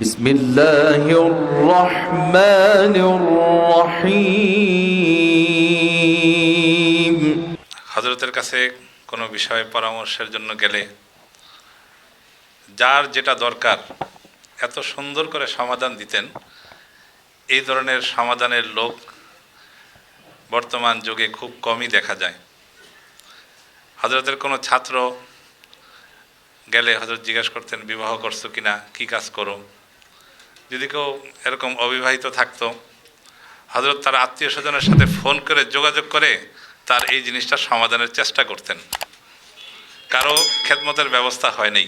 بسم الله الرحمن الرحيم হজরতের কাছে কোনো বিষয়ে পরামর্শের জন্য গেলে যার যেটা দরকার এত সুন্দর করে সমাধান দিতেন এই ধরনের সমাধানের লোক বর্তমান যুগে খুব কমই দেখা যায় হজরতের কোনো ছাত্র গেলে হজরত জিজ্ঞাসা করতেন বিবাহ করছো কিনা কি কাজ করো যদি কেউ এরকম অবিবাহিত থাকতো হজরত তার আত্মীয় স্বজনের সাথে ফোন করে যোগাযোগ করে তার এই জিনিসটা সমাধানের চেষ্টা করতেন। কারও খেদমতের ব্যবস্থা হয়নি।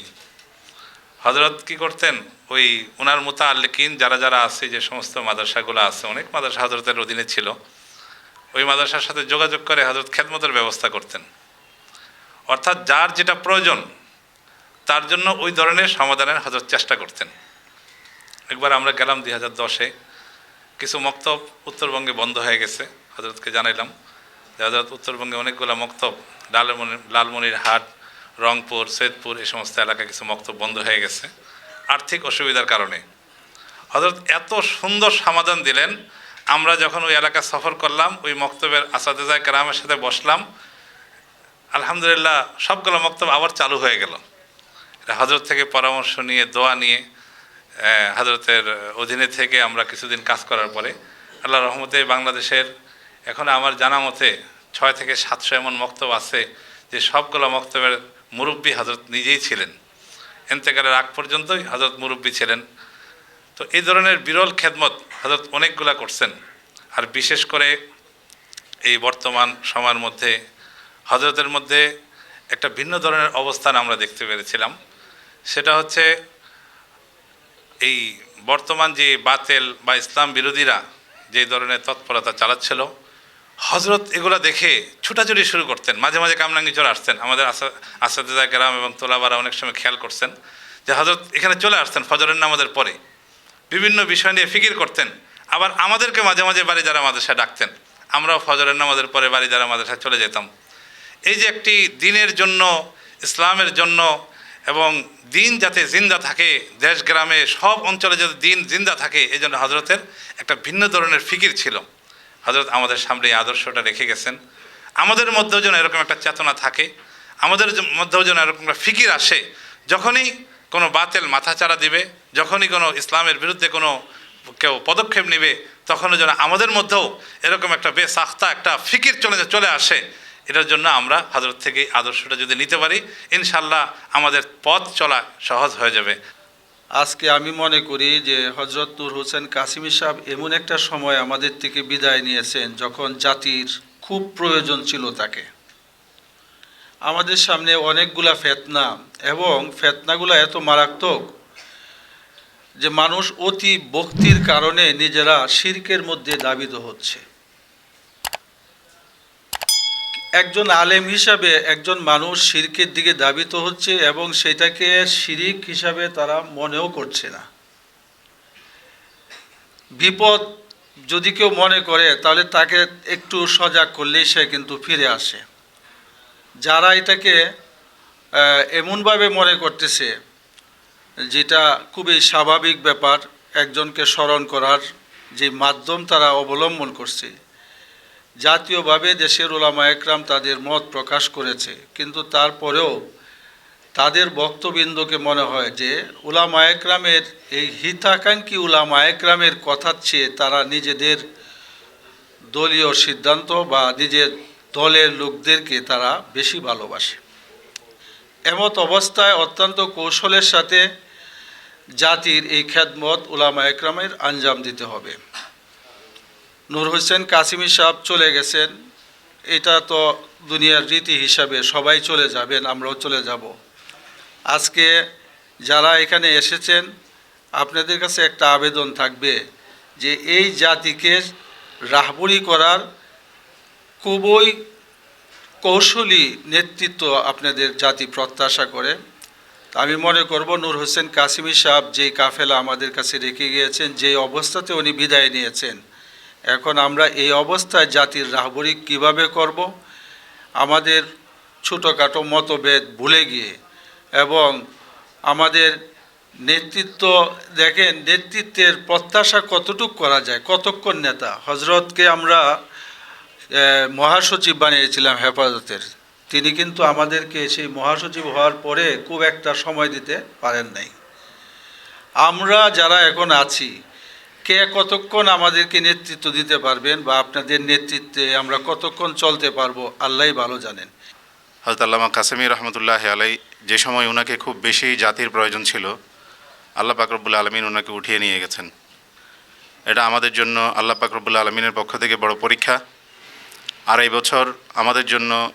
হজরত কি করতেন? ওই ওনার মোতাল্লিকিন যারা যারা আছে, যে সমস্ত মাদ্রাসাগুলো আছে, অনেক মাদ্রাসা হজরতের অধীনে ছিল, ওই মাদ্রাসার সাথে যোগাযোগ করে হজরত খেদমতের ব্যবস্থা করতেন। অর্থাৎ যার যেটা প্রয়োজন, তার জন্য ওই ধরনের সমাধানের হজরত চেষ্টা করতেন। একবার আমরা গেলাম দুই হাজার দশে। কিছু মক্তব উত্তরবঙ্গে বন্ধ হয়ে গেছে, হজরতকে জানাইলাম। হজরত উত্তরবঙ্গে অনেকগুলো মক্তব, লালমনি লালমনির হাট, রংপুর, সৈয়দপুর, এই সমস্ত এলাকায় কিছু মক্তব বন্ধ হয়ে গেছে, আর্থিক অসুবিধার কারণে। হজরত এত সুন্দর সমাধান দিলেন, আমরা যখন ওই এলাকা সফর করলাম, ওই মক্তবের আসাদেজায় কারামের সাথে বসলাম, আলহামদুলিল্লাহ সবগুলো মক্তব আবার চালু হয়ে গেল। হজরত থেকে পরামর্শ নিয়ে, দোয়া নিয়ে হজরতের অধীনে থেকে আমরা কিছুদিন কাজ করার পরে আল্লাহ রহমতে বাংলাদেশের এখন আমার জানা মতে ছয় থেকে সাতশো এমন মক্তব আছে যে সবগুলো মক্তবের মুরব্বী হজরত নিজেই ছিলেন। এন্তেকালের আগ পর্যন্তই হজরত মুরব্বী ছিলেন। তো এই ধরনের বিরল খেদমত হজরত অনেকগুলা করছেন। আর বিশেষ করে এই বর্তমান সময়ের মধ্যে হজরতের মধ্যে একটা ভিন্ন ধরনের অবস্থান আমরা দেখতে পেরেছিলাম। সেটা হচ্ছে এই বর্তমান যে বাতেল বা ইসলাম বিরোধীরা যে ধরনের তৎপরতা চালাচ্ছিল হজরত এগুলো দেখে ছুটাছুটি শুরু করতেন। মাঝে মাঝে কামরাঙ্গি চলে আসতেন। আমাদের আসা আসাদিদা কেরাম এবং তোলাবারা অনেক সময় খেয়াল করছেন যে হজরত এখানে চলে আসতেন ফজরের নামাজের পরে। বিভিন্ন বিষয় নিয়ে ফিকির করতেন। আবার আমাদেরকে মাঝে মাঝে বাড়ি যারা মাদ্রাসায় ডাকতেন। আমরাও ফজরের নামাজের পরে বাড়ি যারা মাদ্রাসায় চলে যেতাম। এই যে একটি দিনের জন্য, ইসলামের জন্য এবং দিন যাতে জিন্দা থাকে দেশ গ্রামে সব অঞ্চলে যাতে দিন জিন্দা থাকে, এই জন্য হজরতের একটা ভিন্ন ধরনের ফিকির ছিল। হজরত আমাদের সামনে এই আদর্শটা রেখে গেছেন। আমাদের মধ্যেও যেন এরকম একটা চেতনা থাকে, আমাদের মধ্যেও যেন এরকম একটা ফিকির আসে, যখনই কোনো বাতেল মাথাচাড়া দিবে, যখনই কোনো ইসলামের বিরুদ্ধে কোনো কেউ পদক্ষেপ নেবে, তখনও যেন আমাদের মধ্যেও এরকম একটা বেশ বেসাখতা একটা ফিকির চলে চলে আসে। এটার জন্য আমরা হজরত থেকে আদর্শটা যদি নিতে পারি ইনশাল্লাহ আমাদের পথ চলা সহজ হয়ে যাবে। আজকে আমি মনে করি যে হজরত নূর হোসেন কাসিমি সাহেব এমন একটা সময় আমাদের থেকে বিদায় নিয়েছেন যখন জাতির খুব প্রয়োজন ছিল তাকে। আমাদের সামনে অনেকগুলা ফেতনা এবং ফেতনাগুলো এত মারাত্মক যে মানুষ অতি ভক্তির কারণে নিজেরা শিরকের মধ্যে দাবিত হচ্ছে। একজন আলেম হিসাবে একজন মানুষ শিরকের দিকে দাবিত হচ্ছে এবং সেটাকে শিরিক হিসাবে তারা মনেও করছে না। বিপদ যদি কেউ মনে করে, তাহলে তাকে একটু সজাগ করলেই সে কিন্তু ফিরে আসে। যারা এটাকে এমনভাবে মনে করতেছে, যেটা খুবই স্বাভাবিক ব্যাপার, একজনকে স্মরণ করার যে মাধ্যম তারা অবলম্বন করছে জাতীয়ভাবে দেশের ওলামা একরাম তাদের মত প্রকাশ করেছে, কিন্তু তারপরেও তাদের বক্তবৃন্দকে মনে হয় যে উলামা একরামের এই হিতাকাঙ্ক্ষী উলামা একরামের কথার চেয়ে তারা নিজেদের দলীয় সিদ্ধান্ত বা নিজের দলের লোকদেরকে তারা বেশি ভালোবাসে। এমত অবস্থায় অত্যন্ত কৌশলের সাথে জাতির এই খেদমত উলামা একরামের আঞ্জাম দিতে হবে। নূর হোসেন কাসিমি সাহেব চলে গেছেন। এটা তো দুনিয়ার রীতি হিসাবে সবাই চলে যাবেন, আমরাও চলে যাব। আজকে যারা এখানে এসেছেন, আপনাদের কাছে একটা আবেদন থাকবে যে এই জাতিকে রাহবরি করার খুবই কৌশলী নেতৃত্ব আপনাদের জাতি প্রত্যাশা করে। আমি মনে করব নূর হোসেন কাসিমি সাহেব যেই কাফেলা আমাদের কাছে রেখে গিয়েছেন, যেই অবস্থাতে উনি বিদায় নিয়েছেন এখন আমরা এই অবস্থায় জাতির রাহবরি কীভাবে করব? আমাদের ছোটোখাটো মতভেদ ভুলে গিয়ে এবং আমাদের নেতৃত্ব, দেখেন, নেতৃত্বের প্রত্যাশা কতটুক করা যায়? কতক্ষণ নেতা? হজরতকে আমরা মহাসচিব বানিয়েছিলাম হেফাজতের। তিনি কিন্তু আমাদেরকে সেই মহাসচিব হওয়ার পরে খুব একটা সময় দিতে পারেন নাই। আমরা যারা এখন আছি কে কতক্ষণ আমাদেরকে নেতৃত্ব দিতে পারবেন বা আপনাদের নেতৃত্বে আমরা কতক্ষণ চলতে পারব আল্লাহই ভালো জানেন। হজরত আল্লামা কাসেমি রহমতুল্লাহ আলাই যে সময় ওনাকে খুব বেশি জাতির প্রয়োজন ছিল, আল্লাহ পাকরবুল আলমিন ওনাকে উঠিয়ে নিয়ে গেছেন। এটা আমাদের জন্য আল্লাহ পাকরবুল আলমিনের পক্ষ থেকে বড় পরীক্ষা। আর এই বছর আমাদের জন্য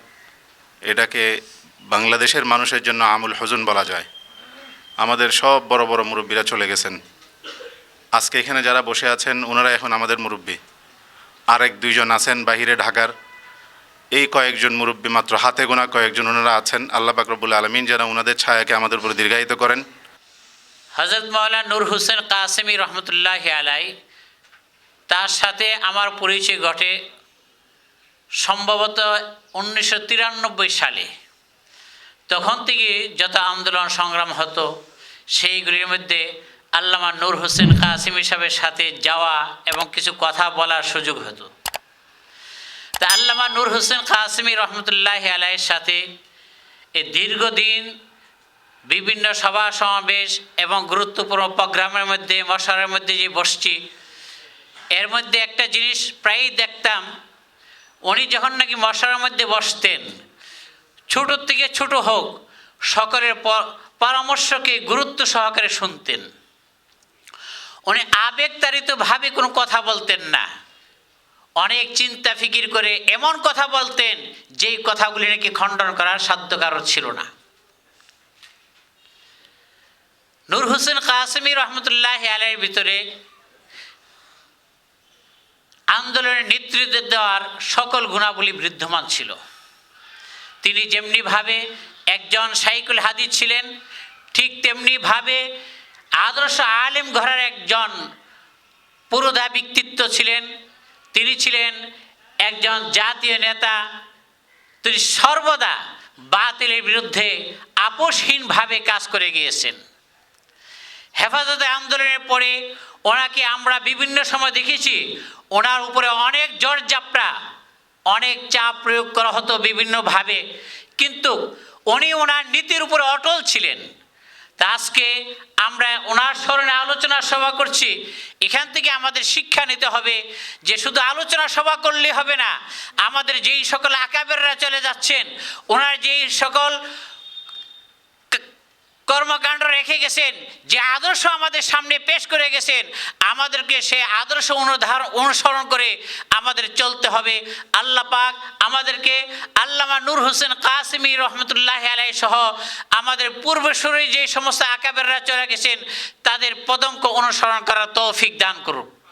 এটাকে বাংলাদেশের মানুষের জন্য আমুল হজুন বলা যায়। আমাদের সব বড় বড় মুরব্বীরা চলে গেছেন। আজকে এখানে যারা বসে আছেন, ওনারা এখন আমাদের মুরব্বী। আরেক দুইজন আছেন বাহিরে ঢাকার। এই কয়েকজন মুরব্বী মাত্র, হাতে গোনা কয়েকজন ওনারা আছেন। আল্লাহ বাকরবুল আলমিন যারা ওনাদের ছায়াকে আমাদের উপর দীর্ঘায়িত করেন। হজরত মৌলানা নূর হোসেন কাসেমি রহমতুল্লাহ আলাই, তার সাথে আমার পরিচয় ঘটে সম্ভবত উনিশশো তিরানব্বই সালে। তখন থেকে যত আন্দোলন সংগ্রাম হতো, সেইগুলির মধ্যে আল্লামা নূর হোসেন কাসেমি সাহেবের সাথে যাওয়া এবং কিছু কথা বলার সুযোগ হতো। তা আল্লামা নূর হোসেন কাসেমি রহমতুল্লাহ আলাইয়ের সাথে এ দীর্ঘদিন বিভিন্ন সভা সমাবেশ এবং গুরুত্বপূর্ণ প্রোগ্রামের মধ্যে, মশারের মধ্যে যে বসছি, এর মধ্যে একটা জিনিস প্রায়ই দেখতাম, উনি যখন নাকি মশারের মধ্যে বসতেন, ছোটোর থেকে ছোট হোক, সকলের পরামর্শকে গুরুত্ব সহকারে শুনতেন। উনি আবেগতাড়িতভাবে কোনো কথা বলতেন না। অনেক চিন্তা ফিকির করে এমন কথা বলতেন, যেই কথাগুলি নাকি খণ্ডন করার সাধ্য কারও ছিল না। নূর হোসেন কাসেমি রহমতুল্লাহ আলের ভিতরে আন্দোলনের নেতৃত্ব দেওয়ার সকল গুণাবলী বিদ্যমান ছিল। তিনি যেমনিভাবে একজন সাইকুল হাদিস ছিলেন, ঠিক তেমনিভাবে আদর্শ আলিম ঘরের একজন পুরোধা ব্যক্তিত্ব ছিলেন। তিনি ছিলেন একজন জাতীয় নেতা। তিনি সর্বদা বাতিলের বিরুদ্ধে আপোষহীনভাবে কাজ করে গিয়েছেন। হেফাজতে আন্দোলনের পরে ওনাকে আমরা বিভিন্ন সময় দেখেছি। ওনার উপরে অনেক জোর জাপটা অনেক চাপ প্রয়োগ করা হতো বিভিন্নভাবে। কিন্তু উনি ওনার নীতির উপরে অটল ছিলেন। আজকে আমরা ওনার স্মরণে আলোচনা সভা করছি। এখান থেকে আমাদের শিক্ষা নিতে হবে যে শুধু আলোচনা সভা করলে হবে না, আমাদের যেই সকল আকাবেররা চলে যাচ্ছেন, ওনার যেই সকল কর্মকাণ্ড রেখে গেছেন, যে আদর্শ আমাদের সামনে পেশ করে গেছেন, আমাদেরকে সে আদর্শ অনুধার অনুসরণ করে আমাদের চলতে হবে। আল্লাহ পাক আমাদেরকে আল্লামা নূর হোসেন কাসিমি রহমতুল্লাহ আলাই সহ আমাদের পূর্বসূরি যে সমস্ত আকাবেররা চলে গেছেন, তাদের পদঙ্ক অনুসরণ করার তৌফিক দান করুন